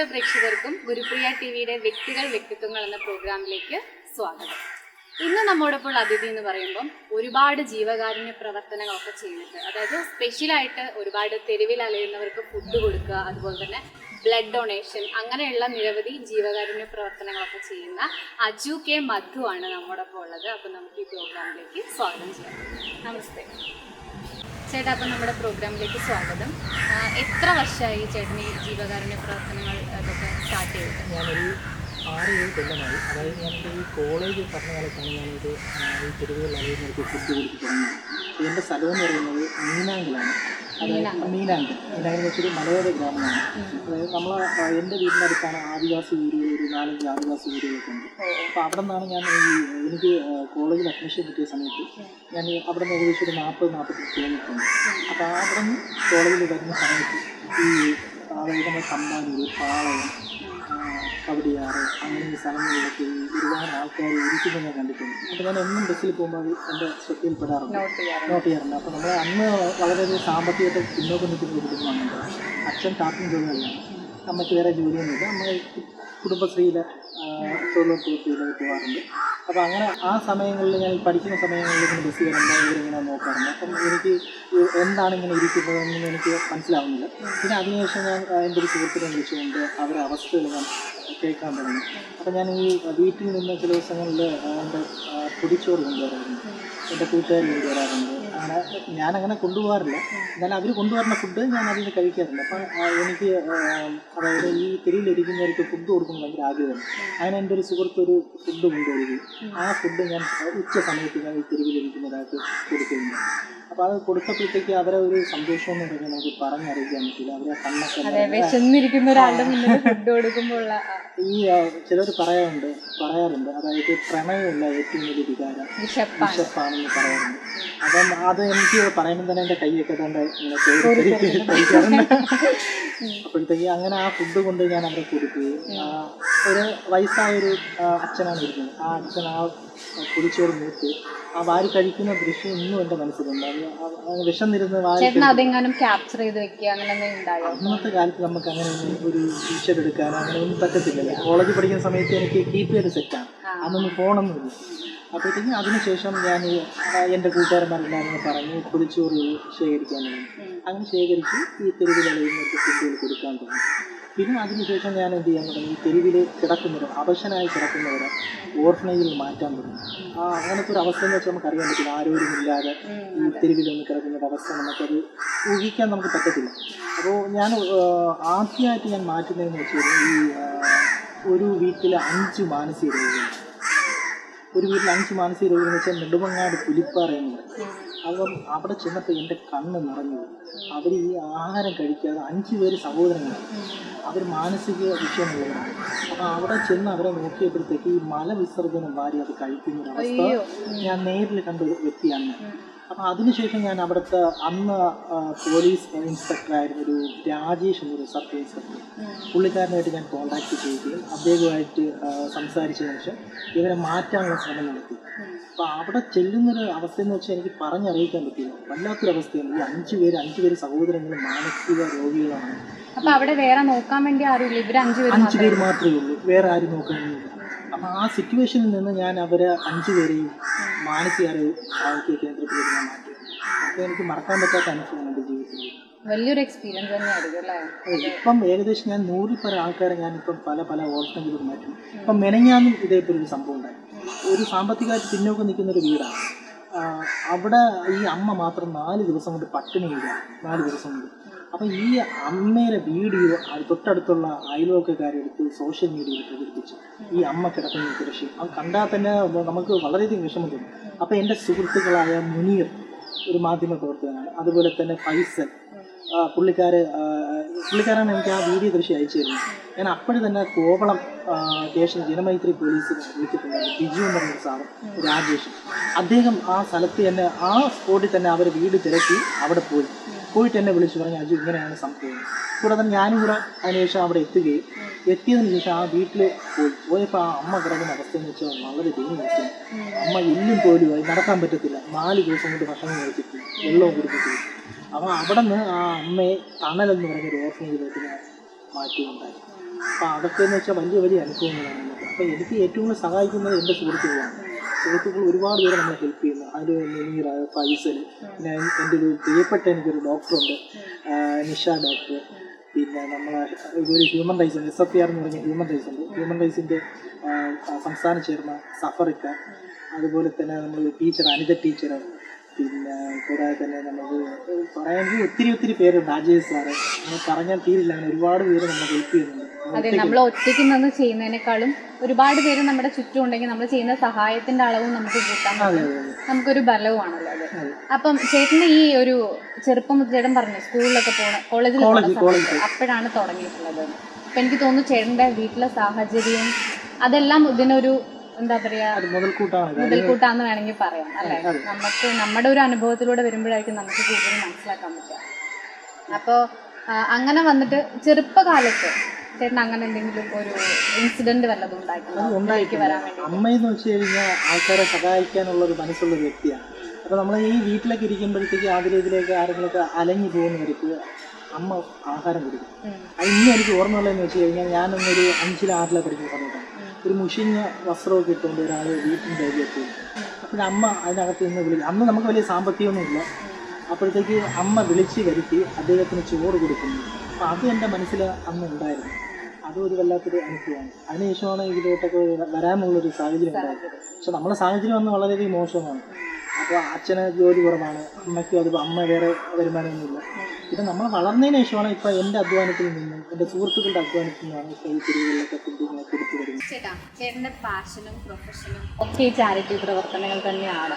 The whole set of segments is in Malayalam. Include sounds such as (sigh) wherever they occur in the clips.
പ്രിയപ്പെട്ട പ്രേക്ഷകർക്കും ഗുരുപ്രിയ ടി വിയുടെ വ്യക്തികൾ വ്യക്തിത്വങ്ങൾ എന്ന പ്രോഗ്രാമിലേക്ക് സ്വാഗതം. ഇന്ന് നമ്മോടൊപ്പം അതിഥി എന്ന് പറയുമ്പം ഒരുപാട് ജീവകാരുണ്യ പ്രവർത്തനങ്ങളൊക്കെ ചെയ്യുന്നുണ്ട് അതായത് സ്പെഷ്യലായിട്ട് ഒരുപാട് തെരുവിൽ അലയുന്നവർക്ക് ഫുഡ് കൊടുക്കുക അതുപോലെ തന്നെ ബ്ലഡ് ഡൊണേഷൻ അങ്ങനെയുള്ള നിരവധി ജീവകാരുണ്യ പ്രവർത്തനങ്ങളൊക്കെ ചെയ്യുന്ന അജു കെ മധു ആണ് നമ്മോടൊപ്പം ഉള്ളത്. അപ്പം നമുക്ക് ഈ പ്രോഗ്രാമിലേക്ക് സ്വാഗതം ചെയ്യാം. നമസ്തേ. ചേട്ടാ അപ്പം നമ്മുടെ പ്രോഗ്രാമിലേക്ക് സ്വാഗതം. എത്ര വർഷമായി ചേട്ടന് ഈ ജീവകാരുണ്യ പ്രവർത്തനങ്ങൾ ഇതൊക്കെ സ്റ്റാർട്ട് ചെയ്തിട്ട്? ഞാനൊരു ആറ് ഏഴ് കൊല്ലമായി. അതായത് ഞാൻ എന്റെ ഈ കോളേജ് പഠനകാലത്താണ് ഞാനിത് ഈ തെരുവുകളിൽ അലയുന്നവർക്ക് ഫുഡ് കൊടുത്ത് തുടങ്ങിയത് എന്റെ സ്ഥലം എന്ന് പറയുന്നത് മീനാങ്കിലാണ്. മീനാങ്ക് മീനാങ്ക് വെച്ചൊരു മലയോര ഗ്രാമമാണ്. അതായത് നമ്മൾ എന്റെ വീടിന്റെ അടുത്താണ് ആദിവാസി വീടുകൾ ഒരു നാലഞ്ച് ആദിവാസി വീടുകളൊക്കെ ഉണ്ട്. അപ്പോൾ അവിടെ നിന്നാണ് ഞാൻ ഈ എനിക്ക് കോളേജിൽ അഡ്മിഷൻ കിട്ടിയ സമയത്ത് ഞാൻ അവിടെ നിന്ന് ഏകദേശം ഒരു നാൽപ്പത് നാൽപ്പത്തഞ്ച് കിലോമീറ്റർ ഉണ്ട്. അപ്പോൾ അവിടെ നിന്ന് കോളേജിൽ വരുന്ന സമയത്ത് ഈ അതായത് നമ്മുടെ കമ്പാനൂർ പാളയം കവടിയാറ് അങ്ങനെ ഈ സ്ഥലങ്ങളിലൊക്കെ ഈ ഒരുപാട് ആൾക്കാർ ഇരിക്കുന്നത് ഞാൻ കണ്ടിട്ടുണ്ട്. അപ്പോൾ ഞാൻ എന്നും ബസ്സിൽ പോകുമ്പോൾ അത് എന്റെ ശ്രദ്ധയിൽപ്പെടാറുണ്ട് നോട്ട് ചെയ്യാറുണ്ട്. അപ്പോൾ നമ്മൾ അന്ന് വളരെ സാമ്പത്തികമായിട്ട് പിന്നോക്കം നിൽക്കുന്ന ഒരു കുടുംബമാണ് അച്ഛൻ ടാപ്പിംഗ് ജോലിയാണ്. അമ്മയ്ക്ക് വേറെ ജോലിയൊന്നുമില്ല. അമ്മ കുടുംബശ്രീയിലെ തൊഴിലുറപ്പ് വൃത്തിയിലൊക്കെ പോകാറുണ്ട് അപ്പോൾ അങ്ങനെ ആ സമയങ്ങളിൽ ഞാൻ പഠിക്കുന്ന സമയങ്ങളിൽ ഇങ്ങനെ ബസ് വരുമ്പോൾ ഇവരിങ്ങനെ നോക്കാറുണ്ട്. അപ്പം എനിക്ക് എന്താണ് ഇങ്ങനെ ഇരിക്കുന്നതെന്നൊന്നും എനിക്ക് മനസ്സിലാവുന്നില്ല. പിന്നെ അതിനുശേഷം ഞാൻ എന്റെ ഒരു സുഹൃത്തിനെ വിളിച്ചുകൊണ്ട് അവരുടെ അവസ്ഥകൾ ഞാൻ കേൾക്കാൻ തുടങ്ങി. അപ്പം ഞാൻ ഈ വീട്ടിൽ നിന്ന് ചില ദിവസങ്ങളിൽ എന്റെ പൊടിച്ചോറ് കൊണ്ടുവരാറുണ്ട്. എന്റെ കൂട്ടുകാർ കൊണ്ടുവരാറുണ്ട്. അങ്ങനെ ഞാനങ്ങനെ കൊണ്ടുപോകാറില്ല. എന്നാൽ അവർ കൊണ്ടുവരുന്ന ഫുഡ് ഞാൻ അതിൽ നിന്ന് കഴിക്കാറുണ്ട് അപ്പം എനിക്ക് അതായത് ഈ തെരുവിലിരിക്കുന്നവർക്ക് ഫുഡ് കൊടുക്കുന്നത് ഭയങ്കര ആഗ്രഹമാണ്. അങ്ങനെ എന്റെ ഒരു സുഹൃത്ത് ഒരു ഫുഡ് കൊണ്ടുവരികയും ആ ഫുഡ് ഞാൻ ഉച്ച സമയത്ത് ഞാൻ ഈ തെരുവിലിരിക്കുന്നവരായിട്ട് കൊടുക്കുകയും അപ്പോൾ അത് കൊടുത്തപ്പോഴത്തേക്ക് അവരെ ഒരു സന്തോഷം എന്ന് പറയുന്നത് നമുക്ക് പറഞ്ഞറിയിക്കാൻ പറ്റില്ല. അവരെ കണ്ണൊക്കെ വിശന്നിരിക്കുന്ന ഒരാളുടെ മുന്നിൽ ഫുഡ് കൊടുക്കുമ്പോൾ ഈ ചിലർ പറയാറുണ്ട് പറയാറുണ്ട്. അതായത് പ്രണയമല്ല ഏറ്റവും വലിയ വികാരം. വിശപ്പാണ്. വിശപ്പാണെന്ന് പറയാറുണ്ട്. അപ്പം അത് എനിക്ക് പറയുമ്പോൾ തന്നെ എന്റെ കൈയൊക്കെ തന്നെ ഇങ്ങനെ കഴിക്കാറുണ്ട് അപ്പോഴത്തേക്ക് അങ്ങനെ ആ ഫുഡ് കൊണ്ട് ഞാൻ അവരെ കൊടുക്കുകയും ആ, ഒരു വയസ്സായൊരു ഒരു അച്ഛനാണ് ഇരിക്കുന്നത് ആ അച്ഛൻ ആ കുടിച്ചോറ് മൂത്ത് ആ വാരി കഴിക്കുന്ന ദൃശ്യം ഇന്നും എന്റെ മനസ്സിലുണ്ട്. അത് ആ- ആ വിശന്നിരുന്ന് ചേട്ടൻ അതെങ്ങാനും ക്യാപ്ചർ ചെയ്ത് വെക്കുക അങ്ങനെ ഉണ്ടായോ? അന്നത്തെ കാലത്ത് നമുക്ക് അങ്ങനെ ഒരു ടീഷർട്ട് എടുക്കാൻ അങ്ങനെ ഒന്നും പറ്റത്തില്ലല്ലോ. കോളേജ് പഠിക്കുന്ന സമയത്ത് എനിക്ക് ചെയ്ത് സെറ്റാണ് അന്നൊന്നും ഫോണൊന്നുമില്ല അപ്പോഴത്തേക്കും അതിനുശേഷം ഞാൻ എന്റെ കൂട്ടുകാരന്മാരെല്ലാവരും പറഞ്ഞു പൊതിച്ചോറ് ശേഖരിക്കാൻ അങ്ങനെ ശേഖരിച്ച് ഈ തെരുവിൽ അലയുന്നവർക്ക് കുട്ടികൾ കൊടുക്കാൻ തുടങ്ങി. പിന്നെ അതിനുശേഷം ഞാൻ എന്ത് ചെയ്യാൻ തുടങ്ങി? ഈ തെരുവിൽ കിടക്കുന്നവർ അവശനായി കിടക്കുന്നവരെ ഓർഫനേജിൽ മാറ്റാൻ തുടങ്ങി. ആ അങ്ങനത്തെ ഒരു അവസ്ഥ എന്ന് വെച്ചാൽ നമുക്ക് അറിയാൻ പറ്റില്ല. ആരോഗ്യമില്ലാതെ ഈ തെരുവിൽ ഒന്ന് കിടക്കുന്ന ഒരു അവസ്ഥ നമുക്കത് ഊഹിക്കാൻ നമുക്ക് പറ്റത്തില്ല. അപ്പോൾ ഞാൻ ആദ്യമായിട്ട് ഞാൻ മാറ്റുന്നതെന്ന് വെച്ചാൽ ഈ ഒരു വീട്ടിലെ അഞ്ച് മാനസിക രോഗികൾ. ഒരു വീട്ടിൽ അഞ്ച് മാനസിക രോഗികൾ എന്ന് വെച്ചാൽ നെടുമങ്ങാട് പുലിപ്പാറ എന്ന് പറയും. അപ്പം അവിടെ ചെന്നപ്പോൾ എന്റെ കണ്ണ് നിറഞ്ഞു. അവർ ഈ ആഹാരം കഴിക്കാതെ അഞ്ച് പേര് സഹോദരങ്ങളാണ് അവർ മാനസിക വിഷയമുള്ളവരാണ് അപ്പം അവിടെ ചെന്ന് അവരെ നോക്കിയപ്പോഴത്തേക്ക് ഈ മല വിസർജനം വാരി അത് കഴിക്കുന്ന ഒരു അവസ്ഥ ഞാൻ നേരിൽ കണ്ട വ്യക്തിയാണ്. ഞാൻ. അപ്പം അതിനുശേഷം ഞാൻ അവിടുത്തെ അന്ന് പോലീസ് പോലീസ് ഇൻസ്പെക്ടറായിരുന്ന ഒരു രാജേഷ് എന്നൊരു സബ് ഇൻസ്പെക്ടർ പുള്ളിക്കാരനായിട്ട് ഞാൻ കോൺടാക്ട് ചെയ്യുകയും അദ്ദേഹവുമായിട്ട് സംസാരിച്ച സംസാരിച്ചതിന് ശേഷം ഇവരെ മാറ്റാനുള്ള ശ്രമം നടത്തി. അപ്പോൾ അവിടെ ചെല്ലുന്നൊരു അവസ്ഥയെന്ന് വെച്ചാൽ എനിക്ക് പറഞ്ഞറിയിക്കാൻ പറ്റില്ല. വല്ലാത്തൊരു അവസ്ഥയാണ് ഈ അഞ്ച് പേര് അഞ്ച് പേര് സഹോദരങ്ങളും മാനസിക രോഗികളാണ്. അപ്പോൾ അവിടെ വേറെ നോക്കാൻ വേണ്ടി ആരും ഇല്ല ഇവർ അഞ്ച് പേര് മാത്രമേ ഉള്ളൂ. വേറെ ആരും നോക്കാൻ അപ്പം ആ സിറ്റുവേഷനിൽ നിന്ന് ഞാൻ അവരെ അഞ്ച് പേരെയും മാനസിക ആരോഗ്യ കേന്ദ്രത്തിൽ ഞാൻ മാറ്റി. അപ്പോൾ എനിക്ക് മറക്കാൻ പറ്റാത്ത അനുഭവമാണ് എന്റെ ജീവിതത്തിൽ. വലിയൊരു എക്സ്പീരിയൻസ് തന്നെയായിരിക്കും അല്ലേ? ഇപ്പം ഏകദേശം ഞാൻ നൂറിൽ പല ആൾക്കാരെ ഞാനിപ്പം പല പല ഓർഫനേജിലും മാറ്റും. ഇപ്പം മെനഞ്ഞാന്നും ഇതേപോലെ ഒരു സംഭവം ഉണ്ടായി. ഒരു സാമ്പത്തികമായിട്ട് പിന്നോക്കം നിൽക്കുന്ന ഒരു വീടാണ്. അവിടെ ഈ അമ്മ മാത്രം നാല് ദിവസം കൊണ്ട് പട്ടിണിയില്ല നാല് ദിവസം കൊണ്ട്. അപ്പം ഈ അമ്മയുടെ വീഡിയോ തൊട്ടടുത്തുള്ള അയൽവക്കക്കാരെടുത്ത് സോഷ്യൽ മീഡിയയിൽ പ്രചരിപ്പിച്ചു. ഈ അമ്മ കിടക്കുന്ന ദൃശ്യം. അത് കണ്ടാൽ തന്നെ നമുക്ക് വളരെയധികം വിഷമം തോന്നും. അപ്പൊ എന്റെ സുഹൃത്തുക്കളായ മുനീർ ഒരു മാധ്യമ പ്രവർത്തകനാണ്. അതുപോലെ തന്നെ ഫൈസൽ ആ, പുള്ളിക്കാരാണ് എനിക്ക് ആ വീഡിയോ ദൃശ്യം അയച്ചു തരുന്നത്. ഞാൻ അപ്പോഴും തന്നെ കോവളം സ്റ്റേഷൻ ജനമൈത്രി പോലീസ് വിളിച്ചിട്ടുണ്ടായിരുന്നു ബിജു എന്ന് പറഞ്ഞൊരു സാറ് രാജേഷ്. അദ്ദേഹം ആ സ്ഥലത്ത് തന്നെ ആ സ്പോട്ടിൽ തന്നെ അവർ വീട് തിരക്കി അവിടെ പോയി. പോയിട്ട് എന്നെ വിളിച്ചു പറഞ്ഞു അജു ഇങ്ങനെയാണ് സംഭവം. കൂടാതെ ഞാനും കൂടെ അതിനുശേഷം അവിടെ എത്തുകയും എത്തിയതിന് ശേഷം ആ വീട്ടിൽ പോയി. പോയപ്പോൾ ആ അമ്മ കിടക്കുന്ന അവസ്ഥ എന്ന് വെച്ചാൽ വളരെ ദയനീയ അമ്മ എല്ലും പോലുമായി നടക്കാൻ പറ്റത്തില്ല. നാല് ദിവസം കൊണ്ട് ഭക്ഷണം കഴിച്ചിട്ടില്ല വെള്ളവും കുടിച്ചിട്ടില്ല അപ്പോൾ അവിടെ നിന്ന് ആ അമ്മയെ തണലെന്ന് പറഞ്ഞൊരു ഓർഫനേജിലേക്ക് ഞാൻ മാറ്റമുണ്ടായി അപ്പോൾ അതൊക്കെ എന്ന് വെച്ചാൽ വലിയ വലിയ അനുഭവങ്ങളാണ് അപ്പോൾ എനിക്ക് ഏറ്റവും കൂടുതൽ സഹായിക്കുന്നത് എന്റെ സുഹൃത്തുക്കളാണ്. സുഹൃത്തുക്കൾ ഒരുപാട് പേര് നമ്മളെ ഹെൽപ്പ് ചെയ്യുന്നു. അതിൽ മുനീർ ഫൈസൽ പിന്നെ എന്റെ ഒരു പ്രിയപ്പെട്ട എനിക്കൊരു ഡോക്ടറുണ്ട്. നിഷ ഡോക്ടർ. പിന്നെ നമ്മളെ ഒരു ഹ്യൂമൻ റൈറ്റ്സ് ഉണ്ട് എസ് എഫ് ആർ എന്ന് പറഞ്ഞ ഹ്യൂമൻ റൈറ്റ്സ് ഉണ്ട് ഹ്യൂമൻ റൈറ്റ്സിന്റെ സംസ്ഥാന ചെയർമാൻ സഫറിക്ക. അതുപോലെ തന്നെ നമ്മൾ ടീച്ചർ അനിത ടീച്ചർ പിന്നെ കൂടാതെ തന്നെ നമുക്ക് പറയാൻ ഒത്തിരി ഒത്തിരി പേരുണ്ട്. അജയ് സാറ്. പറഞ്ഞാൽ തീരില്ല. അങ്ങനെ ഒരുപാട് പേര് നമ്മൾ ഹെൽപ്പ് ചെയ്യുന്നുണ്ട്. അതെ നമ്മൾ ഒറ്റയ്ക്ക് നിന്ന് ചെയ്യുന്നതിനേക്കാളും ഒരുപാട് പേര് നമ്മുടെ ചുറ്റും ഉണ്ടെങ്കിൽ നമ്മൾ ചെയ്യുന്ന സഹായത്തിന്റെ അളവും നമുക്ക് കൂട്ടാൻ നമുക്കൊരു ബലവുമാണല്ലോ അത്. അപ്പം ചേട്ടന് ഈ ഒരു ചെറുപ്പം മുതൽ ചേട്ടൻ പറഞ്ഞു സ്കൂളിലൊക്കെ പോണ കോളേജിൽ അപ്പോഴാണ് തുടങ്ങിയിട്ടുള്ളത്? അപ്പൊ എനിക്ക് തോന്നുന്നു ചേട്ടന്റെ വീട്ടിലെ സാഹചര്യം അതെല്ലാം ഇതിനൊരു എന്താ പറയാ. മുതൽക്കൂട്ടാന്ന് വേണമെങ്കിൽ പറയാം അല്ലെ? നമുക്ക് നമ്മുടെ ഒരു അനുഭവത്തിലൂടെ വരുമ്പോഴായിരിക്കും നമുക്ക് കൂടുതൽ മനസ്സിലാക്കാൻ പറ്റുക. അപ്പോൾ അങ്ങനെ വന്നിട്ട് ചെറുപ്പകാലത്ത് ചേട്ടൻ അങ്ങനെ എന്തെങ്കിലും ഒരു ഇൻസിഡന്റ് വല്ലതും ഉണ്ടായിട്ടുണ്ടോ? വേണ്ടി. അമ്മയെന്ന് വെച്ച് കഴിഞ്ഞാൽ ആൾക്കാരെ സഹായിക്കാനുള്ള ഒരു മനസ്സുള്ള ഒരു വ്യക്തിയാണ്. അപ്പോൾ നമ്മൾ ഈ വീട്ടിലൊക്കെ ഇരിക്കുമ്പോഴത്തേക്ക് അതിലെ ഇതിലേക്ക് ആരെങ്കിലുമൊക്കെ അലഞ്ഞു പോകുന്നവർക്ക് അമ്മ ആഹാരം കൊടുക്കും. അത് ഇന്നും എനിക്ക് ഓർമ്മയുള്ളതെന്ന് വെച്ച് കഴിഞ്ഞാൽ ഞാനൊന്നൊരു അഞ്ചിൽ ആറിലെ പഠിക്കുന്ന സമയത്താണ്. ഒരു മുഷിഞ്ഞ വസ്ത്രമൊക്കെ ഇട്ടുകൊണ്ട് ഒരാൾ വീട്ടിന്റെ എത്തി. അപ്പോഴമ്മ അതിനകത്ത് നിന്ന് വിളി അന്ന് നമുക്ക് വലിയ സാമ്പത്തികമൊന്നുമില്ല. അപ്പോഴത്തേക്ക് അമ്മ വിളിച്ച് വരുത്തി അദ്ദേഹത്തിന് ചോറ് കൊടുക്കുന്നു. അപ്പോൾ അത് എന്റെ മനസ്സിൽ അന്ന് ഉണ്ടായിരുന്നു. അതും ഒരു വല്ലാത്തൊരു അനുഭവമാണ്. അതിനുശേഷമാണ് ഇതിലോട്ടൊക്കെ വരാനുള്ളൊരു സാഹചര്യം ഉണ്ടായത്. പക്ഷെ നമ്മളെ സാഹചര്യം അന്ന് വളരെയധികം മോശമാണ്. അപ്പോൾ അച്ഛന് ജോലി കുറവാണ്. അമ്മയ്ക്കും അത് അമ്മ വേറെ വരുമാനമൊന്നുമില്ല. പിന്നെ നമ്മൾ വളർന്നതിന് ശേഷമാണ് ഇപ്പൊ എന്റെ അധ്വാനത്തിൽ നിന്നും എന്റെ സുഹൃത്തുക്കളുടെ അധ്വാനത്തിൽ നിന്നാണ് ഇപ്പൊ ഈ തിരികളിലൊക്കെ കൊടുത്തു വരുന്നത്. ചേട്ടാ ചേട്ടന്റെ പാഷനും പ്രൊഫഷനും ഒക്കെ ഈ ചാരിറ്റി പ്രവർത്തനങ്ങൾ തന്നെയാണ്.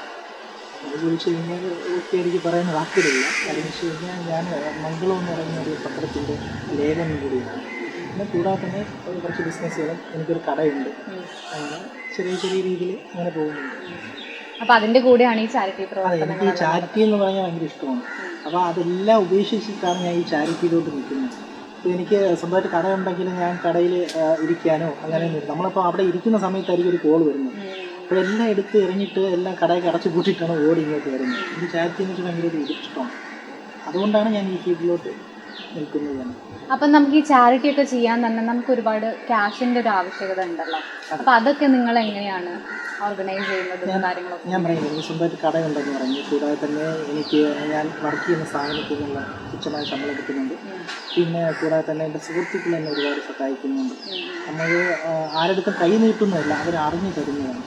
അത് ചോദിച്ചു കഴിഞ്ഞാൽ ഒക്കെ എനിക്ക് പറയുന്ന വാക്കുകളില്ല കാര്യം വെച്ച് കഴിഞ്ഞാൽ ഞാൻ മംഗളം എന്ന് പറയുന്ന ഒരു പത്രത്തിന്റെ ലേഖനം കൂടിയാണ്. പിന്നെ കൂടാതെ തന്നെ കുറച്ച് ബിസിനസ്സുകളും എനിക്കൊരു കടയുണ്ട്. അങ്ങനെ ചെറിയ ചെറിയ രീതിയിൽ അങ്ങനെ പോകുന്നുണ്ട്. അപ്പൊ അതിന്റെ കൂടെയാണ് ഈ ചാരിറ്റി പ്രവർത്തനം എനിക്ക് ഈ ചാരിറ്റി എന്ന് പറഞ്ഞാൽ ഭയങ്കര ഇഷ്ടമാണ്. അപ്പോൾ അതെല്ലാം ഉപേക്ഷിച്ചിട്ടാണ് ഞാൻ ഈ ചാരിറ്റിയിലോട്ട് നിൽക്കുന്നത് അപ്പോൾ എനിക്ക് സ്വന്തമായിട്ട് കടയുണ്ടെങ്കിൽ ഞാൻ കടയിൽ ഇരിക്കാനോ അങ്ങനെയൊന്നും നമ്മളിപ്പോൾ അവിടെ ഇരിക്കുന്ന സമയത്തായിരിക്കും ഒരു കോൾ വരുന്നത്. അപ്പോൾ എല്ലാം എടുത്ത് ഇറങ്ങിയിട്ട് എല്ലാം കടയിൽ അടച്ചു പൂട്ടിയിട്ടാണ് ഓടി ഇങ്ങോട്ട് വരുന്നത്. ഈ ചാരിറ്റി എന്ന് ഭയങ്കര ഒരു ഇഷ്ടമാണ്. അതുകൊണ്ടാണ് ഞാൻ ഈ ഫീൽഡിലോട്ട് അപ്പൊ നമുക്ക് ഈ ചാരിറ്റി ഒക്കെ ചെയ്യാൻ തന്നെ നമുക്ക് ഒരുപാട് ക്യാഷിന്റെ ഒരു ആവശ്യകത ഉണ്ടല്ലോ. അപ്പൊ അതൊക്കെ നിങ്ങൾ എങ്ങനെയാണ് ഓർഗനൈസ് ചെയ്യുന്നത് കാര്യങ്ങളൊക്കെ? ഞാൻ പറയുന്നത് സ്വന്തമായിട്ട് കടയുണ്ടെന്ന് പറഞ്ഞു കൂടാതെ തന്നെ എനിക്ക് ഞാൻ വർക്ക് ചെയ്യുന്ന സ്ഥാപനത്തിൽ നിന്നുള്ള തുച്ഛമായ ശമ്പളം കിട്ടുന്നുണ്ട്. പിന്നെ കൂടാതെ തന്നെ എന്റെ സുഹൃത്തുക്കൾ എന്നെ ഒരുപാട് സഹായിക്കുന്നുണ്ട്. നമ്മൾ ആരെടുത്തും കൈ നീട്ടുന്നതല്ല അവർ അറിഞ്ഞു തരുന്നതാണ്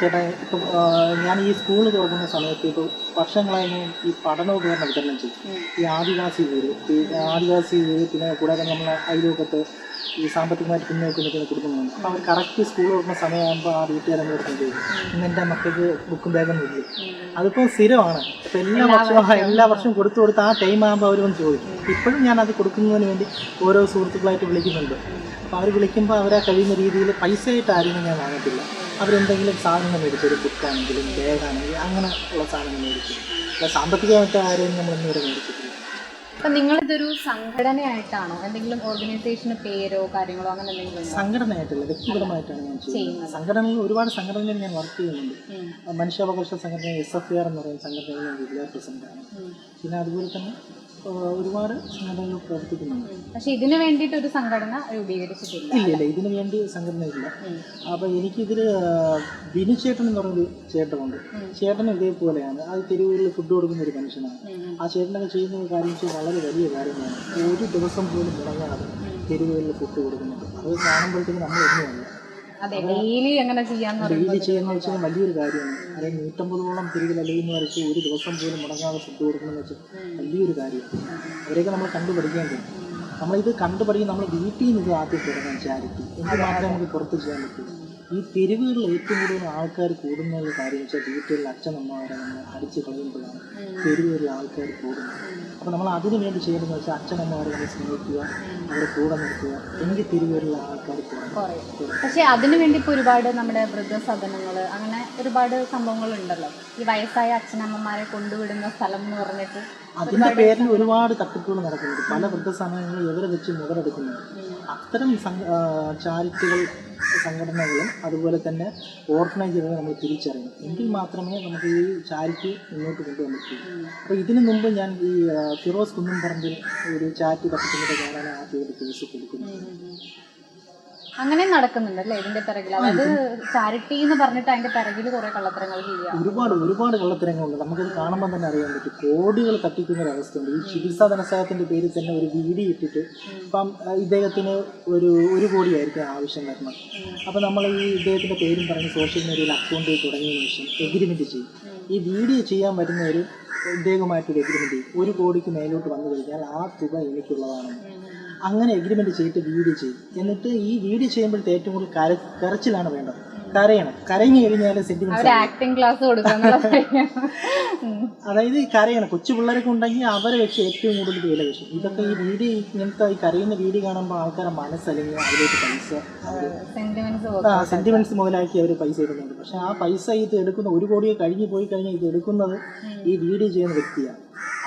ചേട്ടാ ഇപ്പം ഞാൻ ഈ സ്കൂൾ തുറക്കുന്ന സമയത്ത് ഇപ്പോൾ വർഷങ്ങളായി ഞാൻ ഈ പഠനോപകരണം വിതരണം ചെയ്യും ഈ ആദിവാസി വീട് ഈ ആദിവാസി വീട് പിന്നെ കൂടാതെ നമ്മളെ അയൽവക്കത്ത് ഈ സാമ്പത്തികമായിട്ട് പിന്നോക്കം നിൽക്കുന്ന കുടുംബങ്ങളാണ്. അപ്പോൾ അവർ കറക്റ്റ് സ്കൂൾ തുറക്കുന്ന സമയമാകുമ്പോൾ ആ വീട്ടുകാരങ്ങൾ ചെയ്യും ഇന്ന് എന്റെ മക്കൾക്ക് ബുക്കും ബാഗും ഇല്ല? അതിപ്പോൾ സ്ഥിരമാണ്. അപ്പോൾ എല്ലാ വർഷവും എല്ലാ വർഷവും കൊടുത്തു കൊടുത്ത് ആ ടൈം ആകുമ്പോൾ അവർ വന്ന് ചോദിക്കും. ഇപ്പോഴും ഞാൻ അത് കൊടുക്കുന്നതിന് വേണ്ടി ഓരോ സുഹൃത്തുക്കളായിട്ട് വിളിക്കുന്നുണ്ട്. അപ്പോൾ അവർ വിളിക്കുമ്പോൾ അവരാ കഴിയുന്ന രീതിയിൽ പൈസയായിട്ട് ആരെയും ഞാൻ വാങ്ങത്തില്ല അവരെന്തെങ്കിലും സാധനങ്ങൾ മേടിച്ചു ഒരു ബുക്കാണെങ്കിലും ബാഗാണെങ്കിലും അങ്ങനെ ഉള്ള സാധനങ്ങൾ മേടിക്കും. അല്ല സാമ്പത്തികമായിട്ട് ആരെയും നമ്മളൊന്നും വരെ മേടിച്ചിട്ടില്ല. അപ്പം നിങ്ങളിതൊരു സംഘടനയായിട്ടാണോ? എന്തെങ്കിലും ഓർഗനൈസേഷന് പേരോ കാര്യങ്ങളോ അങ്ങനെ എന്തെങ്കിലും സംഘടനയായിട്ടില്ല വ്യക്തിപരമായിട്ടാണ് ഞാൻ ചെയ്യുന്നത്. സംഘടനകൾ ഒരുപാട് സംഘടനയിൽ ഞാൻ വർക്ക് ചെയ്യുന്നുണ്ട്. മനുഷ്യാവകാശ സംഘടന എസ് എഫ് ആർ എന്ന് പറയുന്ന സംഘടനയിൽ ഞാൻ ജില്ലാ പ്രസിഡന്റാണ്. പിന്നെ അതുപോലെ തന്നെ ഒരുപാട് സംഘടനകൾ പ്രവർത്തിക്കുന്നുണ്ട്. പക്ഷേ ഇതിനു വേണ്ടിയിട്ട് ഒരു സംഘടന രൂപീകരിച്ചിട്ടില്ല. ഇല്ല ഇല്ല ഇതിനു വേണ്ടി സംഘടന ഇല്ല. അപ്പോൾ എനിക്കിതിൽ ബിനു ചേട്ടൻ എന്ന് പറഞ്ഞൊരു ചേട്ടനുണ്ട്. ചേട്ടൻ ഇതേപോലെയാണ്. അത് തെരുവുകളിൽ ഫുഡ് കൊടുക്കുന്ന ഒരു മനുഷ്യനാണ്. ആ ചേട്ടനൊക്കെ ചെയ്യുന്ന കാര്യം വെച്ചാൽ വളരെ വലിയ കാര്യമാണ്. ഒരു ദിവസം പോലും മുടങ്ങാതെ തെരുവുകളിൽ ഫുഡ് കൊടുക്കുന്നുണ്ട് അത് കാണുമ്പോഴത്തേക്ക് നമ്മളൊന്നുമല്ല ഡെയിലി എങ്ങനെ ചെയ്യാന്ന് ഡെയിലി ചെയ്യുന്ന വെച്ചാൽ വലിയൊരു കാര്യമാണ്. അതായത് നൂറ്റമ്പതോളം തിരികെ വരച്ച് ഒരു ദിവസം പോലും മുടങ്ങാതെ ഫുഡ് കൊടുക്കണമെന്ന് വെച്ചാൽ വലിയൊരു കാര്യമാണ്. അവരെയൊക്കെ നമ്മൾ കണ്ടുപഠിക്കേണ്ടത് നമ്മളിത് കണ്ടുപഠിക്കും നമ്മൾ വീട്ടിൽ നിന്ന് ഇത് ആദ്യം തുടങ്ങാൻ ചാരിറ്റി. എന്ത് മാത്രമേ നമുക്ക് പുറത്ത് ചെയ്യാൻ പറ്റൂ? ഈ തെരുവുകളിൽ ഏറ്റവും കൂടുതൽ ആൾക്കാർ കൂടുന്ന ഒരു കാര്യം വെച്ചാൽ വീട്ടിലുള്ള അച്ഛനമ്മമാരെ നമ്മൾ അടിച്ച് കളയുമ്പോഴാണ് തെരുവുകളിൽ ആൾക്കാർ കൂടുന്നത്. അപ്പോൾ നമ്മൾ അതിനു വേണ്ടി ചെയ്യേണ്ടതെന്ന് വെച്ചാൽ അച്ഛനമ്മമാരെ നമ്മൾ സ്നേഹിക്കുക അവരെ കൂടെ നിർത്തുക എനിക്ക് തെരുവുകളിലെ ആൾക്കാർ പക്ഷേ അതിനു വേണ്ടി ഇപ്പോൾ ഒരുപാട് നമ്മുടെ വൃദ്ധസദനങ്ങൾ അങ്ങനെ ഒരുപാട് സംഭവങ്ങൾ ഉണ്ടല്ലോ ഈ വയസ്സായ അച്ഛനമ്മമാരെ കൊണ്ടുവിടുന്ന സ്ഥലം എന്ന് പറഞ്ഞിട്ട് അതിന്റെ പേരിൽ ഒരുപാട് തട്ടിപ്പുകൾ നടക്കുന്നുണ്ട്. പല വൃദ്ധസമയങ്ങളിൽ ഇവരെ വെച്ച് മുതലെടുക്കുന്നുണ്ട്. അത്തരം ചാരിറ്റികൾ സംഘടനകളും അതുപോലെ തന്നെ ഓർഫനേജുകളും നമ്മൾ തിരിച്ചറിയണം. എങ്കിൽ മാത്രമേ നമുക്ക് ഈ ചാരിറ്റി മുന്നോട്ട് പറ്റൂ അപ്പോൾ ഇതിനു മുമ്പ് ഞാൻ ഈ ഫിറോസ് ഫിറോസ് കുന്നംപറമ്പിൽ ഒരു ചാരിറ്റി തട്ടിപ്പിന്റെ ഞാനാണ് ആദ്യം ഒരു കേസ് കൊടുക്കുന്നത്. അങ്ങനെ നടക്കുന്നുണ്ടല്ലേ ഇതിന്റെ പിറകിൽ അതായത് ചാരിറ്റി എന്ന് പറഞ്ഞിട്ട് അതിന്റെ പിറകിൽ കുറെ കള്ളത്തരങ്ങൾ ചെയ്യാം. ഒരുപാട് ഒരുപാട് കള്ളത്തരങ്ങളുണ്ട്. നമുക്കത് കാണുമ്പോൾ തന്നെ അറിയാൻ പറ്റും. കോടികൾ തട്ടിക്കുന്ന ഒരു അവസ്ഥയുണ്ട്. ഈ ചികിത്സാ ധനസഹായത്തിന്റെ പേരിൽ തന്നെ ഒരു വീടി ഇട്ടിട്ട് ഇപ്പം ഇദ്ദേഹത്തിന് ഒരു ഒരു കോടിയായിരിക്കും ആവശ്യം വരുന്നത്. അപ്പം നമ്മൾ ഈ ഇദ്ദേഹത്തിന്റെ പേരും പറഞ്ഞ് സോഷ്യൽ മീഡിയയിൽ അക്കൗണ്ട് തുടങ്ങിയ ശേഷം എഗ്രിമെന്റ് ചെയ്യും. ഈ വീഡിയോ ചെയ്യാൻ വരുന്ന ഒരു ഇദ്ദേഹമായിട്ടൊരു എഗ്രിമെന്റ് ചെയ്യും. ഒരു കോടിക്ക് മേലോട്ട് വന്നു കഴിഞ്ഞാൽ ആ തുക എനിക്കുള്ളതാണെന്ന് അങ്ങനെ എഗ്രിമെന്റ് ചെയ്തിട്ട് വീഡിയോ ചെയ്യും. എന്നിട്ട് ഈ വീഡിയോ ചെയ്യുമ്പോഴത്തെ ഏറ്റവും കൂടുതൽ കര കരച്ചിലാണ് വേണ്ടത്. കരയണം. കരഞ്ഞു കഴിഞ്ഞാൽ സെന്റിമെന്റ് ക്ലാസ് അതായത് ഈ കരയണം. കൊച്ചു പിള്ളേരൊക്കെ ഉണ്ടെങ്കിൽ അവരെ വെച്ച് ഏറ്റവും കൂടുതൽ വില വെച്ചു. ഇതൊക്കെ ഈ വീഡിയോ ഇങ്ങനത്തെ ഈ കരയുന്ന വീഡിയോ കാണുമ്പോൾ ആൾക്കാരെ മനസ്സല്ലെങ്കിൽ അതിലേക്ക് പൈസ ആ സെന്റിമെന്റ്സ് മുതലാക്കി അവർ പൈസ ഇടുന്നുണ്ട്. പക്ഷെ ആ പൈസ ഇത് എടുക്കുന്ന ഒരു കോടിയെ കഴിഞ്ഞു പോയി കഴിഞ്ഞാൽ ഇത് എടുക്കുന്നത് ഈ വീഡിയോ ചെയ്യുന്ന വ്യക്തിയാണ്.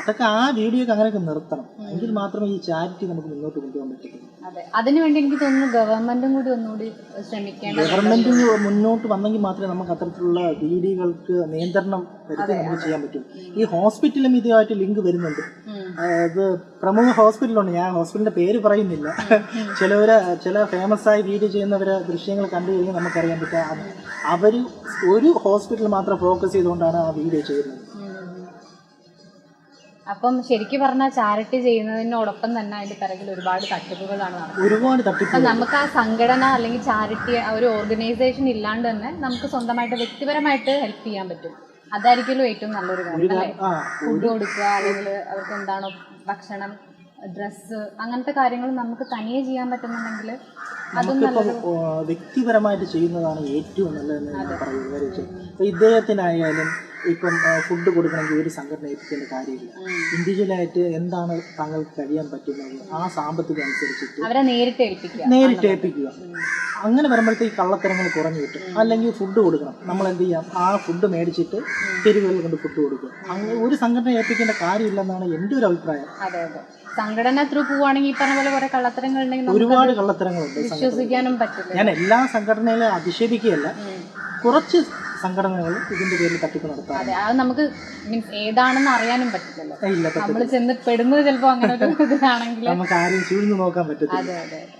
അതൊക്കെ ആ വീഡിയോ അങ്ങനെയൊക്കെ നിർത്തണം. എങ്കിൽ മാത്രമേ ഈ ചാരിറ്റി നമുക്ക് മുന്നോട്ട് കൊണ്ടുപോകാൻ പറ്റത്തുള്ളൂ. അതെ. അതിനുവേണ്ടി എനിക്ക് തോന്നുന്നു ഗവൺമെന്റും കൂടി ഒന്നുകൂടി ശ്രമിക്കണം ഗവൺമെന്റ് മുന്നോട്ട് വന്നെങ്കിൽ മാത്രമേ നമുക്ക് അത്തരത്തിലുള്ള വീഡിയോകൾക്ക് നിയന്ത്രണം വരുത്തി നമുക്ക് ചെയ്യാൻ പറ്റും. ഈ ഹോസ്പിറ്റലും ഇതുമായിട്ട് ലിങ്ക് വരുന്നുണ്ട്. അത് പ്രമുഖ ഹോസ്പിറ്റലുണ്ട് ഞാൻ ഹോസ്പിറ്റലിന്റെ പേര് പറയുന്നില്ല. ചിലവര് ചില ഫേമസ് ആയി വീഡിയോ ചെയ്യുന്നവരെ ദൃശ്യങ്ങൾ കണ്ടു കഴിഞ്ഞാൽ നമുക്കറിയാൻ പറ്റുക അവർ ഒരു ഹോസ്പിറ്റൽ മാത്രം ഫോക്കസ് ചെയ്തുകൊണ്ടാണ് ആ വീഡിയോ ചെയ്യുന്നത്. അപ്പം ശരിക്കും പറഞ്ഞാൽ ചാരിറ്റി ചെയ്യുന്നതിനോടൊപ്പം തന്നെ അതിന്റെ പിറകിൽ ഒരുപാട് തട്ടിപ്പുകളാണ് ഒരുപാട് തട്ടിപ്പ് നമുക്ക് ആ സംഘടന അല്ലെങ്കിൽ ചാരിറ്റി ആ ഒരു ഓർഗനൈസേഷൻ ഇല്ലാണ്ട് തന്നെ നമുക്ക് സ്വന്തമായിട്ട് വ്യക്തിപരമായിട്ട് ഹെൽപ്പ് ചെയ്യാൻ പറ്റും. അതായിരിക്കുമല്ലോ ഏറ്റവും നല്ലൊരു കാര്യം ഫുഡ് കൊടുക്കുക അല്ലെങ്കിൽ അവർക്ക് എന്താണോ ഭക്ഷണം ഡ്രസ്സ് അങ്ങനത്തെ കാര്യങ്ങൾ നമുക്ക് തനിയെ ചെയ്യാൻ പറ്റുന്നുണ്ടെങ്കിൽ വ്യക്തിപരമായിട്ട് ചെയ്യുന്നതാണ് ഏറ്റവും നല്ലതെന്ന് പറയുന്നത്. വെച്ചാൽ ഇദ്ദേഹത്തിനായാലും ഇപ്പം ഫുഡ് കൊടുക്കണമെങ്കിൽ ഒരു സംഘടന ഏൽപ്പിക്കേണ്ട കാര്യമില്ല. ഇൻഡിവിജ്വലായിട്ട് എന്താണ് താങ്കൾക്ക് കഴിയാൻ പറ്റുന്നത്? ആ സാമ്പത്തികം അനുസരിച്ചിട്ട് അവരെ നേരിട്ട് ഏൽപ്പിക്കുക. നേരിട്ട് ഏൽപ്പിക്കുക. അങ്ങനെ വരുമ്പോഴത്തേക്ക് കള്ളത്തരങ്ങൾ കുറഞ്ഞു കിട്ടും. അല്ലെങ്കിൽ ഫുഡ് കൊടുക്കണം. നമ്മൾ എന്ത് ചെയ്യാം? ആ ഫുഡ് മേടിച്ചിട്ട് തെരുവുകളിൽ കൊണ്ട് ഫുഡ് കൊടുക്കുക. അങ്ങനെ ഒരു സംഘടന ഏൽപ്പിക്കേണ്ട കാര്യമില്ലെന്നാണ് എന്റെ ഒരു അഭിപ്രായം. അതെ അതെ. സംഘടന ത്രൂ പോവാണെങ്കിൽ ഈ പറഞ്ഞ പോലെ കുറെ കള്ളത്തരങ്ങൾ ഉണ്ടെങ്കിൽ ഒരുപാട് കള്ളത്തരങ്ങളുണ്ട് വിശ്വസിക്കാനും പറ്റില്ല. ഞാൻ എല്ലാ സംഘടനയിലും അധിക്ഷേപിക്കുകയല്ല. കുറച്ച് സംഘടനകൾ ഇതിന്റെ പേരിൽ തട്ടിപ്പ് നടത്താറ് അതെ അത് നമുക്ക് മീൻസ് ഏതാണെന്ന് അറിയാനും പറ്റില്ലല്ലോ. ഇല്ല നമ്മൾ ചെന്ന് പെടുന്നത് ചിലപ്പോ അങ്ങനെ ഒരു (laughs) ഇതിലാണെങ്കിൽ നമുക്ക് ആരെയും ചൂഴ്ന്നു നോക്കാൻ പറ്റത്തില്ല. അതെ അതെ അതെ.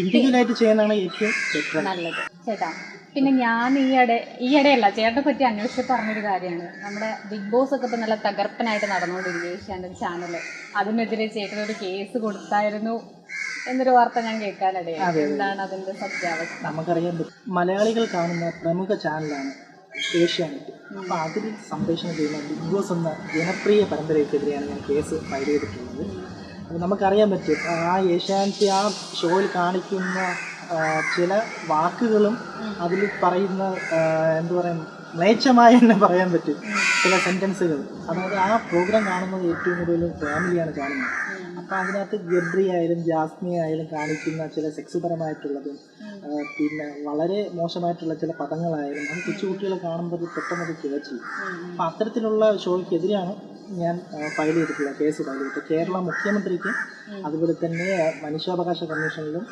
ഇൻഡിവിജ്വലായിട്ട് ചെയ്യുന്നതാണ് ഏറ്റവും ബെറ്റർ. നല്ലത്. ചേട്ടാ പിന്നെ ഞാൻ ഈയിടെ ഈയിടെയല്ല ചേട്ടനെ പറ്റി അന്വേഷിച്ച് പറഞ്ഞൊരു കാര്യമാണ്. നമ്മുടെ ബിഗ് ബോസ് ഒക്കെ ഇപ്പം നല്ല തകർപ്പനായിട്ട് നടന്നുകൊണ്ടിരിക്കുക ഏഷ്യാന്റെ ചാനൽ അതിനെതിരെ ചേട്ടനൊരു കേസ് കൊടുത്തായിരുന്നു എന്നൊരു വാർത്ത ഞാൻ കേൾക്കാനിടയായി എന്താണ് അതിന്റെ സത്യാവസ്ഥ? നമുക്കറിയാം മലയാളികൾ കാണുന്ന പ്രമുഖ ചാനലാണ് ഏഷ്യാനെറ്റ്. അപ്പോൾ അതിൽ സംപ്രേഷണം ചെയ്യുന്ന ബിഗ് ബോസ് എന്ന ജനപ്രിയ പരമ്പരയ്ക്കെതിരെയാണ് ഞാൻ കേസ് ഫയൽ ചെയ്തിട്ടുള്ളത്. അപ്പോൾ നമുക്കറിയാൻ പറ്റും ആ ഏഷ്യാനെറ്റ് ആ ഷോയിൽ കാണിക്കുന്ന ചില വാക്കുകളും അതിൽ പറയുന്ന എന്തു പറയാൻ മ്ലേച്ഛമായി തന്നെ പറയാൻ പറ്റും ചില സെന്റൻസുകൾ അതായത് ആ പ്രോഗ്രാം കാണുന്നത് ഏറ്റവും കൂടുതൽ ഫാമിലിയാണ് കാണുന്നത്. അപ്പോൾ അതിനകത്ത് ഗബ്രി ആയാലും ജാസ്മി ആയാലും കാണിക്കുന്ന ചില സെക്സുപരമായിട്ടുള്ളതും പിന്നെ വളരെ മോശമായിട്ടുള്ള ചില പദങ്ങളായാലും അത് കൊച്ചുകുട്ടികളെ കാണുമ്പോൾ പെട്ടെന്ന് അത് കേച്ചു അപ്പം അത്തരത്തിലുള്ള ഷോയ്ക്കെതിരെയാണ് ഞാൻ ഫയൽ ചെയ്തിട്ടുള്ളത് കേസ് ഫയൽ ചെയ്തിട്ട് കേരള മുഖ്യമന്ത്രിക്കും അതുപോലെ തന്നെ മനുഷ്യാവകാശ കമ്മീഷനിലും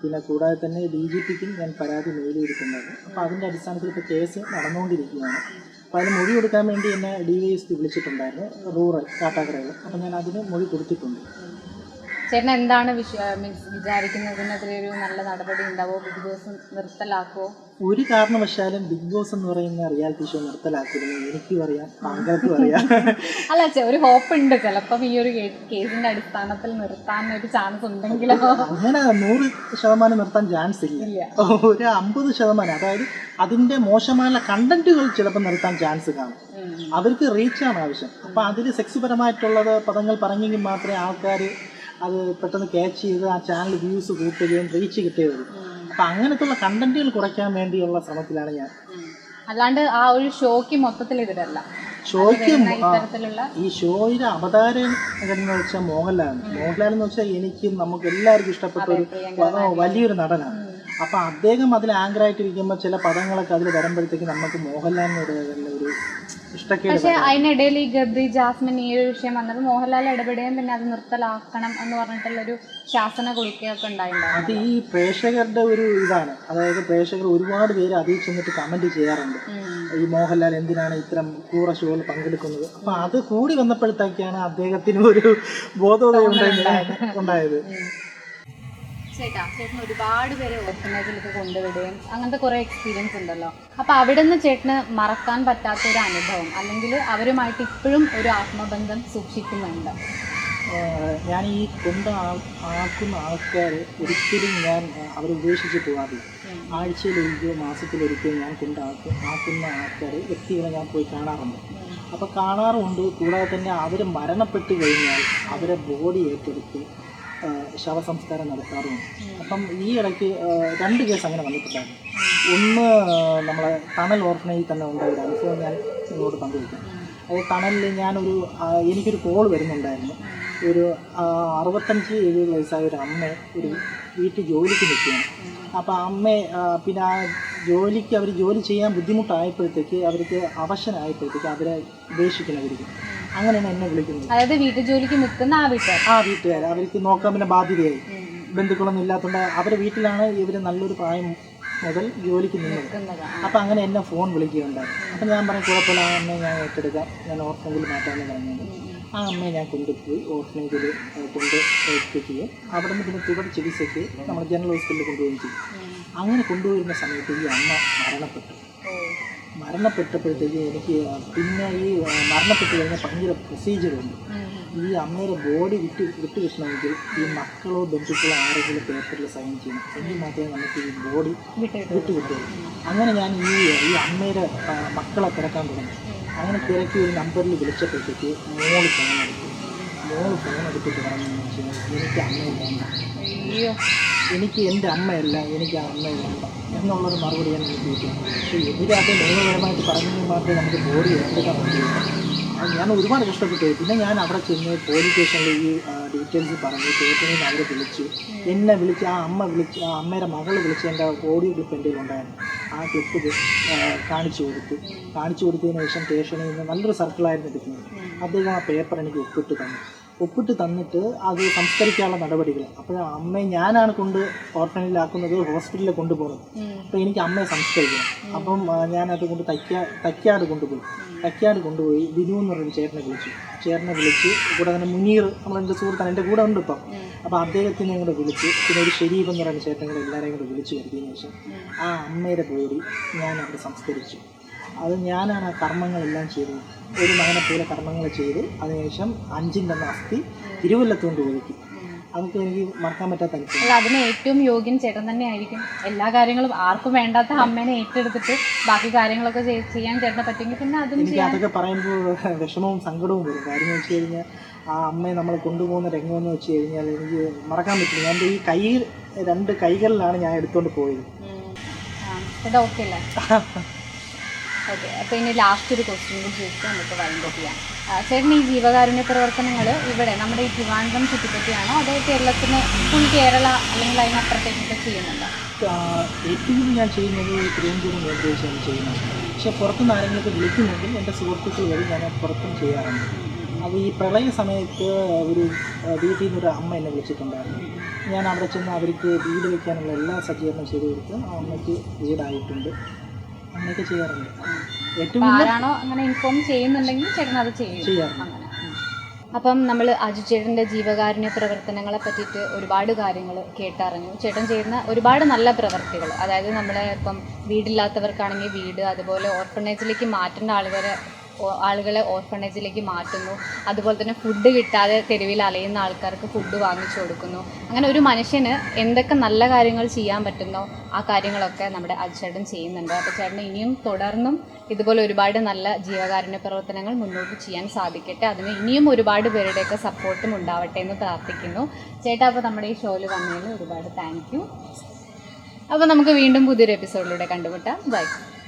പിന്നെ കൂടാതെ തന്നെ ഡി ജി പിക്കും ഞാൻ പരാതി മെയിൽ ചെയ്തിട്ടുണ്ടായിരുന്നു അപ്പോൾ അതിന്റെ അടിസ്ഥാനത്തിൽ ഇപ്പോൾ കേസ് നടന്നുകൊണ്ടിരിക്കുകയാണ്. അപ്പോൾ അതിന് മൊഴി കൊടുക്കാൻ വേണ്ടി എന്നെ ഡി വൈ എസ് പി വിളിച്ചിട്ടുണ്ടായിരുന്നു റൂറൽ കാട്ടാക്കടയിൽ അപ്പോൾ ഞാൻ അതിന് മൊഴി കൊടുത്തിട്ടുണ്ട്. ചേട്ടൻ എന്താണ് മീൻസ് വിചാരിക്കുന്നത്? ഇതിനെതിരെ ഒരു നല്ല നടപടി ഉണ്ടാവോ? ബിഗ് ബോസ് നിർത്തലാക്കോ ഒരു കാരണവശാലും ബിഗ് ബോസ് എന്ന് പറയുന്ന റിയാലിറ്റി ഷോ നിർത്തലാക്കിയിരുന്നു എനിക്കും അറിയാം താങ്കൾക്കും അറിയാം (laughs) അല്ല ചെ- ഒരു ഹോപ്പ് ഉണ്ട് ചിലപ്പം ഈ ഒരു കേസിന്റെ അടിസ്ഥാനത്തിൽ നിർത്താൻ ഒരു ചാൻസ് ഉണ്ടെങ്കിലോ? അങ്ങനെ നൂറ് ശതമാനം നിർത്താൻ ചാൻസ് ഇല്ല. ഒരു അമ്പത് ശതമാനം അതായത് അതിന്റെ മോശമായ കണ്ടന്റുകൾ ചിലപ്പോൾ നിർത്താൻ ചാൻസ് കാണും. അവർക്ക് റീച്ചാണ് ആവശ്യം. അപ്പൊ അതിൽ സെക്സ് പരമായിട്ടുള്ളത് പദങ്ങൾ പറഞ്ഞെങ്കിൽ മാത്രമേ ആൾക്കാർ അത് പെട്ടെന്ന് ക്യാച്ച് ചെയ്ത് ആ ചാനൽ വ്യൂസ് കൂട്ടുകയും റീച്ച് കിട്ടുകയുള്ളൂ അപ്പം അങ്ങനത്തുള്ള കണ്ടന്റുകൾ കുറയ്ക്കാൻ വേണ്ടിയുള്ള ശ്രമത്തിലാണ് ഞാൻ. അല്ലാണ്ട് ആ ഒരു ഷോക്ക് മൊത്തത്തിൽ ഇതിലല്ല. ഷോയ്ക്ക് ഈ ഷോയുടെ അവതാരകൻ എന്ന് വെച്ചാൽ മോഹൻലാലാണ്. മോഹൻലാൽ എന്ന് വെച്ചാൽ എനിക്കും നമുക്ക് എല്ലാവർക്കും ഇഷ്ടപ്പെട്ട ഒരു വലിയൊരു നടനാണ്. അപ്പൊ അദ്ദേഹം അതിൽ ആങ്കറായിട്ടിരിക്കുമ്പോൾ ചില പദങ്ങളൊക്കെ അതിൽ വരുമ്പോഴത്തേക്ക് നമുക്ക് മോഹൻലാലിനോട് പക്ഷെ അതിനിടയിൽ ഈ ഗബ്രി ജാസ്മിൻ ഈ ഒരു വിഷയം വന്നത് മോഹൻലാൽ ഇടപെടുകയും പിന്നെ അത് നിർത്തലാക്കണം എന്ന് പറഞ്ഞിട്ടുള്ള ഒരു ശാസന കൊടുക്കുകയൊക്കെ ഉണ്ടായിരുന്നു അത് ഈ പ്രേക്ഷകരുടെ ഒരു ഇതാണ്. അതായത് പ്രേക്ഷകർ ഒരുപാട് പേര് അതിൽ ചെന്നിട്ട് കമന്റ് ചെയ്യാറുണ്ട്. ഈ മോഹൻലാൽ എന്തിനാണ് ഇത്തരം കൂറ ഷോയിൽ പങ്കെടുക്കുന്നത്? അപ്പൊ അത് കൂടി വന്നപ്പോഴത്തേക്കാണ് അദ്ദേഹത്തിന് ഒരു ബോധോദയം ഉണ്ടായത്. ഉണ്ടായത് ചേട്ടാ ചേട്ടൻ ഒരുപാട് പേരെ ഓർഫനേജിലൊക്കെ കൊണ്ടുവിടുകയും അങ്ങനത്തെ കുറേ എക്സ്പീരിയൻസ് ഉണ്ടല്ലോ. അപ്പോൾ അവിടെ നിന്ന് ചേട്ടന് മറക്കാൻ പറ്റാത്ത ഒരു അനുഭവം അല്ലെങ്കിൽ അവരുമായിട്ട് ഇപ്പോഴും ഒരു ആത്മബന്ധം സൂക്ഷിക്കുന്നുണ്ട്. ഞാൻ ഈ കൊണ്ട് ആക്കുന്ന ആൾക്കാർ ഒരിക്കലും ഞാൻ അവരെ ഉപേക്ഷിച്ച് പോകാറില്ല മാസത്തിൽ മാസത്തിലൊരിക്കോ ഞാൻ കൊണ്ട് ആക്കുന്ന ആൾക്കാർ വ്യക്തികളെ ഞാൻ പോയി കാണാറുണ്ട്. അപ്പോൾ കാണാറുമുണ്ട്. കൂടാതെ തന്നെ അവർ മരണപ്പെട്ട് കഴിഞ്ഞാൽ അവരെ ബോഡി ഏറ്റെടുത്ത് ശവസംസ്കാരം നടത്താറുമുണ്ട് അപ്പം ഈ ഇടയ്ക്ക് രണ്ട് കേസ് അങ്ങനെ വന്നിട്ടുണ്ടായിരുന്നു. ഒന്ന് നമ്മളെ തണൽ ഓർഫനേജിൽ തന്നെ ഉണ്ടായിരുന്നു അനുഭവം ഞാൻ നിങ്ങളോട് പങ്കുവയ്ക്കാം അത് തണലിൽ ഞാനൊരു എനിക്കൊരു കോൾ വരുന്നുണ്ടായിരുന്നു. ഒരു അറുപത്തഞ്ച് എഴുപത് വയസ്സായ ഒരു അമ്മ ഒരു വീട്ടിൽ ജോലിക്ക് നിൽക്കുകയാണ്. അപ്പോൾ അമ്മ പിന്നെ ആ ജോലിക്ക് അവർ ജോലി ചെയ്യാൻ ബുദ്ധിമുട്ടായപ്പോഴത്തേക്ക് അവർക്ക് അവശനായപ്പോഴത്തേക്ക് അവരെ ഉപേക്ഷിക്കണവർക്ക് അങ്ങനെയാണ് എന്നെ വിളിക്കുന്നത്. അതായത് വീട്ടു ജോലിക്ക് നിൽക്കുന്ന ആ വീട്ടുകാർ. ആ വീട്ടുകാർ അവർക്ക് നോക്കാൻ പിന്നെ ബാധ്യതയായി. ബന്ധുക്കളൊന്നും ഇല്ലാത്തതുകൊണ്ട് അവരുടെ വീട്ടിലാണ് ഇവർ നല്ലൊരു പ്രായം മുതൽ ജോലിക്ക് നിന്നത്. അപ്പം അങ്ങനെ എന്നെ ഫോൺ വിളിക്കുകയുണ്ടായി. അപ്പം ഞാൻ പറഞ്ഞു കുഴപ്പമില്ല ആ അമ്മയെ ഞാൻ ഏറ്റെടുക്കാം. ഞാൻ ഓർഫനേജിൽ മാറ്റാമെന്ന് പറഞ്ഞത് ആ അമ്മയെ ഞാൻ കൊണ്ടുപോയി ഓർഫനേജിൽ കൊണ്ട് എത്തിക്കുകയും അവിടെ നിന്ന് പിന്നെ തുടർ ചികിത്സയ്ക്ക് നമ്മൾ ജനറൽ ഹോസ്പിറ്റലിൽ കൊണ്ടുപോവുകയും ചെയ്യും അങ്ങനെ കൊണ്ടുവരുന്ന സമയത്ത് ഈ അമ്മ മരണപ്പെട്ടു. മരണപ്പെട്ടപ്പോഴത്തേക്ക് എനിക്ക് പിന്നെ ഈ മരണപ്പെട്ടു കഴിഞ്ഞാൽ ഭയങ്കര പ്രൊസീജിയറുണ്ട് ഈ അമ്മയുടെ ബോഡി വിട്ട് വിട്ട് കിട്ടണമെങ്കിൽ ഈ മക്കളോ ബന്ധുക്കളോ ആരെങ്കിലും പേപ്പറിൽ സൈൻ ചെയ്യണം. എങ്കിൽ മാത്രമേ നമുക്ക് ഈ ബോഡി വിട്ടു വിട്ട് കിട്ടുള്ളൂ അങ്ങനെ ഞാൻ ഈ ഈ അമ്മയുടെ മക്കളെ തിരക്കാൻ തുടങ്ങി. അങ്ങനെ തിരക്കി ഒരു നമ്പറിൽ വിളിച്ചപ്പോഴത്തേക്ക് മോൾ ഫോൺ എടുത്തു എനിക്ക് അമ്മയില്ല അയ്യോ. എനിക്ക് എന്റെ അമ്മയല്ല എനിക്ക് ആ അമ്മയെ വേണ്ട എന്നുള്ളൊരു മറുപടി ഞാൻ എനിക്ക് കിട്ടി. പക്ഷേ എതിരാത്ത നിയമപരമായിട്ട് പറഞ്ഞെങ്കിൽ മാത്രമേ നമുക്ക് ബോഡി ഏറ്റെടുക്കാൻ പറ്റുള്ളൂ ഞാൻ ഒരുപാട് കഷ്ടപ്പെട്ടു. പിന്നെ ഞാൻ അവിടെ ചെന്ന് പോലീസ് സ്റ്റേഷനിൽ ഈ ഡീറ്റെയിൽസ് പറഞ്ഞു സ്റ്റേഷനിൽ അവരെ വിളിച്ചു. എന്നെ വിളിച്ച് ആ അമ്മ വിളിച്ച് ആ അമ്മയുടെ മകൾ വിളിച്ച് എന്റെ ഓഡിയോ ക്ലിപ്പ് എന്റെ ഉണ്ടായിരുന്നു. ആ ക്ലിപ്പ് കാണിച്ചു കൊടുത്തു. കാണിച്ചു കൊടുത്തതിന് ശേഷം സ്റ്റേഷനിൽ നിന്ന് നല്ലൊരു സർക്കിളായിരുന്നു എടുക്കുന്നത് അദ്ദേഹം ആ പേപ്പർ എനിക്ക് ഒപ്പിട്ട് തന്നു. ഒപ്പിട്ട് തന്നിട്ട് അത് സംസ്കരിക്കാനുള്ള നടപടികൾ. അപ്പോൾ അമ്മയെ ഞാനാണ് കൊണ്ട് ഓർഫനിലാക്കുന്നത് ഹോസ്പിറ്റലിൽ കൊണ്ടുപോകുന്നത്. അപ്പോൾ എനിക്ക് അമ്മയെ സംസ്കരിക്കണം. അപ്പം ഞാനത് കൊണ്ട് തയ്ക്കാ തയ്ക്കാട് കൊണ്ടുപോയി. തയ്ക്കാട് കൊണ്ടുപോയി ബിനു എന്ന് പറയുന്ന ചേട്ടനെ വിളിച്ചു. ചേട്ടനെ വിളിച്ച് കൂടെ തന്നെ മുനീർ നമ്മളെന്റെ സുഹൃത്താണ് എന്റെ കൂടെ ഉണ്ട് ഇപ്പം. അപ്പോൾ അദ്ദേഹത്തിനെ കൂടെ വിളിച്ച് പിന്നെ ഒരു ഷെരീഫ് എന്ന് പറയുന്ന ചേട്ടനെ കൂടെ എല്ലാവരെയും കൂടെ വിളിച്ച് കരുതിയതിനു ശേഷം ആ അമ്മയുടെ പേര് ഞാൻ അവിടെ സംസ്കരിച്ചു. അത് ഞാനാണ് ആ കർമ്മങ്ങളെല്ലാം ചെയ്തത് ഒരു മകനെ പോലെ കർമ്മങ്ങൾ ചെയ്ത്. അതിനുശേഷം അഞ്ചിന്റെ അസ്ഥി തിരുവല്ലത്ത് കൊണ്ട് ഒഴുക്കി അതൊക്കെ എനിക്ക് മറക്കാൻ പറ്റാത്ത അനുഭവം. അതിന് ഏറ്റവും യോഗ്യൻ ചേട്ടൻ തന്നെ ആയിരിക്കും. എല്ലാ കാര്യങ്ങളും ആർക്കും വേണ്ടാത്ത അമ്മേനെ ഏറ്റെടുത്തിട്ട് ബാക്കി കാര്യങ്ങളൊക്കെ ചെയ്- ചെയ്യാൻ ചേട്ടനെ പറ്റുമെങ്കിൽ പിന്നെ അതും എനിക്ക് അതൊക്കെ പറയുമ്പോൾ വിഷമവും സങ്കടവും വരും. കാര്യം വെച്ച് കഴിഞ്ഞാൽ ആ അമ്മയെ നമ്മൾ കൊണ്ടുപോകുന്ന രംഗമെന്ന് വെച്ച് കഴിഞ്ഞാൽ എനിക്ക് മറക്കാൻ പറ്റില്ല. എന്റെ ഈ കൈ രണ്ട് കൈകളിലാണ് ഞാൻ എടുത്തുകൊണ്ട് പോയത്. ഓക്കെ അല്ലേ? (laughs) ഓക്കെ അപ്പോൾ ഇനി ലാസ്റ്റ് ഒരു ക്വസ്റ്റ്യൻ കൂടി ചോദിച്ചാൽ നമുക്ക് വൈൻഡപ്പ് ചെയ്യാം. ചേട്ടൻ ഈ ജീവകാരുണ്യ പ്രവർത്തനങ്ങൾ ഇവിടെ നമ്മുടെ ഈ ട്രിവാൻഡ്രം ചുറ്റിപ്പറ്റിയാണോ അതോ കേരളത്തിന് ഫുൾ കേരള അല്ലെങ്കിൽ അതിനപ്പുറത്തേക്കൊക്കെ ചെയ്യുന്നുണ്ടോ? ഏറ്റവും ഞാൻ ചെയ്യുന്നത് തിരുവനന്തപുരം കേന്ദ്രീകരിച്ചാണ് ചെയ്യുന്നത്. പക്ഷേ പുറത്തുനിന്ന് ആരെങ്കിലൊക്കെ വിളിക്കുന്നെങ്കിൽ എന്റെ സുഹൃത്തുക്കൾ വഴി ഞാൻ പുറത്തും ചെയ്യാറുണ്ട്. അത് ഈ പ്രളയ സമയത്ത് ഒരു വീട്ടിൽ നിന്നൊരു അമ്മ എന്നെ വിളിച്ചിട്ടുണ്ടായിരുന്നു. ഞാൻ അവിടെ ചെന്ന് അവർക്ക് വീട് വയ്ക്കാനുള്ള എല്ലാ സജ്ജീകരണം ചെയ്തു കൊടുത്ത് ആ അമ്മയ്ക്ക് വീടായിട്ടുണ്ട്. അങ്ങനെയൊക്കെ ചെയ്യാറുണ്ട്. ഏറ്റവും ആരാണോ അങ്ങനെ ഇൻഫോം ചെയ്യുന്നുണ്ടെങ്കിൽ ചേട്ടൻ അത് ചെയ്യും. അങ്ങനെ. അപ്പം നമ്മൾ അജു ചേട്ടന്റെ ജീവകാരുണ്യ പ്രവർത്തനങ്ങളെ പറ്റിയിട്ട് ഒരുപാട് കാര്യങ്ങൾ കേട്ടറിഞ്ഞു. ചേട്ടൻ ചെയ്യുന്ന ഒരുപാട് നല്ല പ്രവർത്തികൾ. അതായത് നമ്മളെ ഇപ്പം വീടില്ലാത്തവർക്കാണെങ്കിൽ വീട് അതുപോലെ ഓർഫനേജിലേക്ക് മാറ്റേണ്ട ആളുകളെ ആളുകളെ ഓർഫണേജിലേക്ക് മാറ്റുന്നു. അതുപോലെ തന്നെ ഫുഡ് കിട്ടാതെ തെരുവിൽ അലയുന്ന ആൾക്കാർക്ക് ഫുഡ് വാങ്ങിച്ചു കൊടുക്കുന്നു. അങ്ങനെ ഒരു മനുഷ്യന് എന്തൊക്കെ നല്ല കാര്യങ്ങൾ ചെയ്യാൻ പറ്റുന്നോ ആ കാര്യങ്ങളൊക്കെ നമ്മുടെ അജുചേട്ടൻ ചെയ്യുന്നുണ്ട്. അപ്പോൾ ചേട്ടൻ ഇനിയും തുടർന്നും ഇതുപോലെ ഒരുപാട് നല്ല ജീവകാരുണ്യ പ്രവർത്തനങ്ങൾ മുന്നോട്ട് ചെയ്യാൻ സാധിക്കട്ടെ. അതിന് ഇനിയും ഒരുപാട് പേരുടെയൊക്കെ സപ്പോർട്ടും ഉണ്ടാവട്ടെ എന്ന് പ്രാർത്ഥിക്കുന്നു. ചേട്ടാ അപ്പോൾ നമ്മുടെ ഈ ഷോയിൽ വന്നതിന് ഒരുപാട് താങ്ക് യു അപ്പോൾ നമുക്ക് വീണ്ടും പുതിയൊരു എപ്പിസോഡിലൂടെ കണ്ടുമുട്ടാം. ബൈ